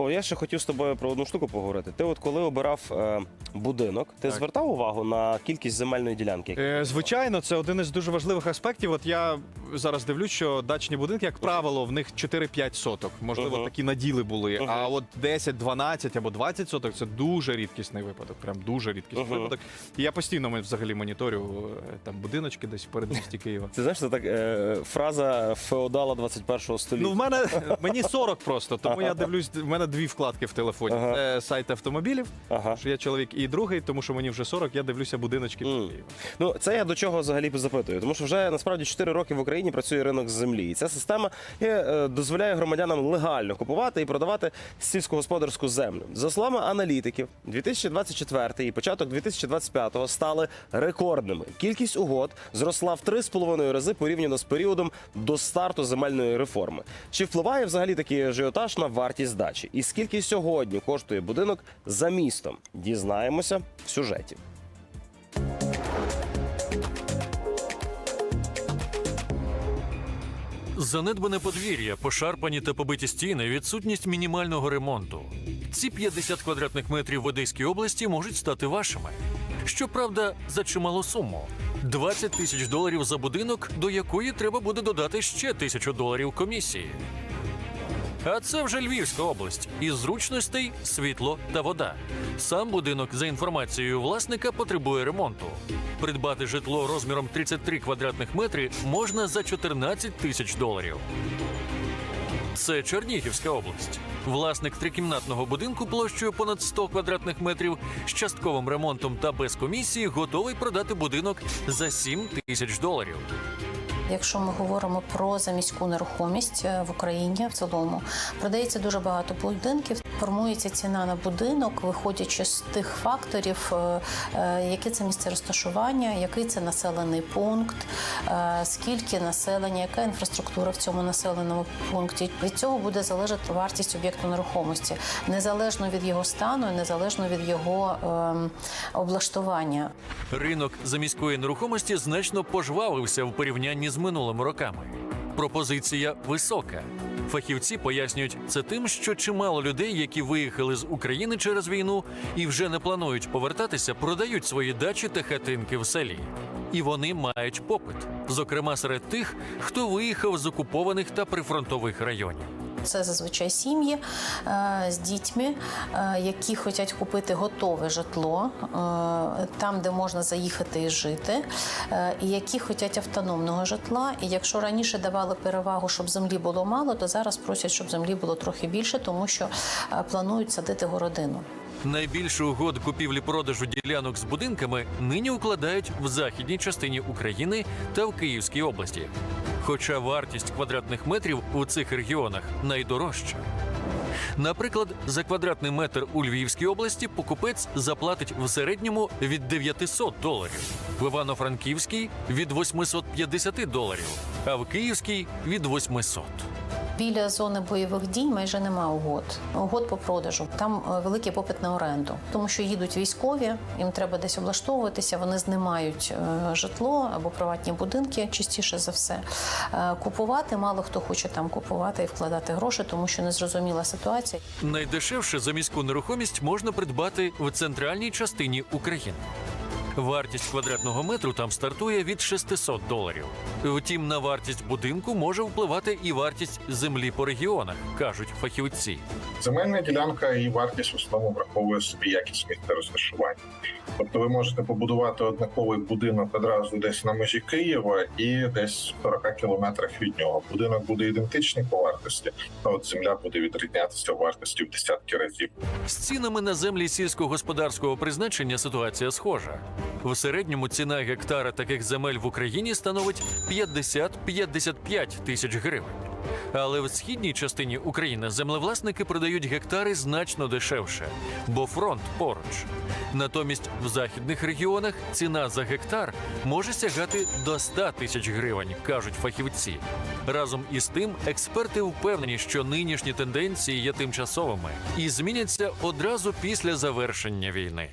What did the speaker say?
О, я ще хотів з тобою про одну штуку поговорити. Ти от коли обирав е, будинок, ти Так. звертав увагу на кількість земельної ділянки? Е, Звичайно, це один із дуже важливих аспектів. От я зараз дивлюсь, що дачні будинки, як правило, в них 4-5 соток. Можливо, Мгм. такі наділи були. Мгм. А от 10, 12 або 20 соток це дуже рідкісний випадок. Прям дуже рідкісний Мгм. випадок. І я постійно ми взагалі моніторю е, там будиночки десь в передмісті Києва. Це знаєш, це так е, фраза феодала 21-го століття. Ну, в мене мені 40 просто, тому я дивлюсь. В мене дві вкладки в телефоні. Ага. Це сайт автомобілів. Ага. Що я чоловік і другий, тому що мені вже 40, я дивлюся будиночки. Києву. Ну, це я до чого взагалі запитую, тому що вже насправді 4 роки в Україні працює ринок землі, і ця система є, е, дозволяє громадянам легально купувати і продавати сільськогосподарську землю. За словами аналітиків, 2024 і початок 2025 стали рекордними. Кількість угод зросла в 3,5 рази порівняно з періодом до старту земельної реформи. Чи впливає взагалі такий ажіотаж на вартість здачі? І скільки сьогодні коштує будинок за містом? Дізнаємося в сюжеті. Занедбане подвір'я, пошарпані та побиті стіни, відсутність мінімального ремонту. Ці 50 квадратних метрів в Одеській області можуть стати вашими. Щоправда, за чималу суму 20 тисяч доларів за будинок, до якої треба буде додати ще тисячу доларів комісії. А це вже Львівська область. Із зручностей світло та вода. Сам будинок, за інформацією власника, потребує ремонту. Придбати житло розміром 33 квадратних метри можна за 14 тисяч доларів. Це Чернігівська область. Власник трикімнатного будинку площею понад 100 квадратних метрів з частковим ремонтом та без комісії готовий продати будинок за 7 тисяч доларів. Якщо ми говоримо про заміську нерухомість е, в Україні в цілому, продається дуже багато будинків. Формується ціна на будинок, виходячи з тих факторів, е, е, яке це місце розташування, який це населений пункт, скільки населення, яка інфраструктура в цьому населеному пункті. Від цього буде залежати вартість об'єкту нерухомості, незалежно від його стану, незалежно від його ем, облаштування. Ринок заміської нерухомості значно пожвавився в порівнянні з минулими роками. Пропозиція висока. Фахівці пояснюють це тим, що чимало людей, які виїхали з України через війну і вже не планують повертатися, продають свої дачі та хатинки в селі. І вони мають попит, зокрема серед тих, хто виїхав з окупованих та прифронтових районів. Це зазвичай сім'ї е, з дітьми, е, які хочуть купити готове житло е, там, де можна заїхати і жити, і які хочуть автономного житла. І якщо раніше давали перевагу, щоб землі було мало, то зараз просять, щоб землі було трохи більше, тому що планують садити городину. Найбільше угод купівлі-продажу ділянок з будинками нині укладають в західній частині України та в Київській області. Хоча вартість квадратних метрів у цих регіонах найдорожча. Наприклад, за квадратний метр у Львівській області покупець заплатить в середньому від 900 доларів, в Івано-Франківській від 850 доларів, а в Київській від 800. Біля зони бойових дій майже нема угод. Угод по продажу. Там е, великий попит на оренду, тому що їдуть військові, їм треба десь облаштовуватися. Вони знімають е, житло або приватні будинки, частіше за все. Е, Купувати мало хто хоче там купувати і вкладати гроші, тому що незрозуміла ситуація. Найдешевше за міську нерухомість можна придбати в центральній частині України. Вартість квадратного метру там стартує від 600 доларів. Втім, на вартість будинку може впливати і вартість землі по регіонах, кажуть фахівці. Земельна ділянка і вартість в основному враховує собі якість місця розташування. Тобто ви можете побудувати однаковий будинок одразу десь на межі Києва і десь в 40 кілометрах від нього. Будинок буде ідентичний по вартості, а от земля буде відрізнятися в вартості в десятки разів. З цінами на землі сільськогосподарського призначення ситуація схожа. В середньому ціна гектара таких земель в Україні становить 50-55 тисяч гривень. Але в східній частині України землевласники продають гектари значно дешевше, бо фронт поруч. Натомість в західних регіонах ціна за гектар може сягати до 100 тисяч гривень, кажуть фахівці. Разом із тим, експерти впевнені, що нинішні тенденції є тимчасовими і зміняться одразу після завершення війни.